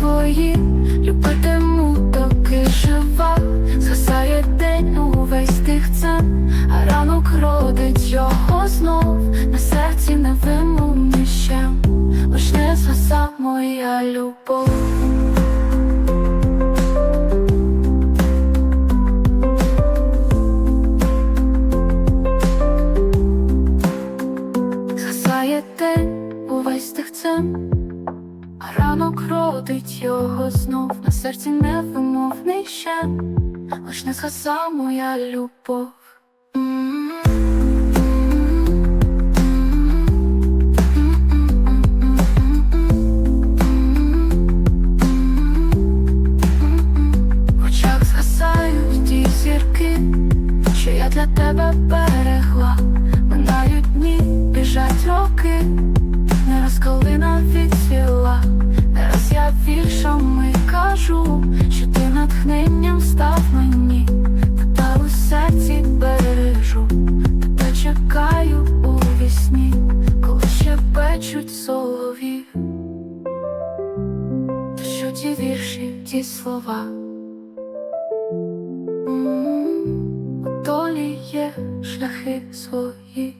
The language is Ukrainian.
свої, любитиму, доки жива, згасає день увесь тихцем, а ранок родить його знов, на серці невимовний щем, лиш не згаса моя любов. Згасає день увесь тихцем, а ранок родить його знов на серці невимовний ще, лиш не згаса моя любов. В очах згасають ті зірки, що я для тебе берегла. Минають дні, біжать роки, кажу, що ти натхненням став мені, та у серці бережу, тебе чекаю у вісні, коли ще печуть солові. Що ті вірші, ті слова? У долі є шляхи свої.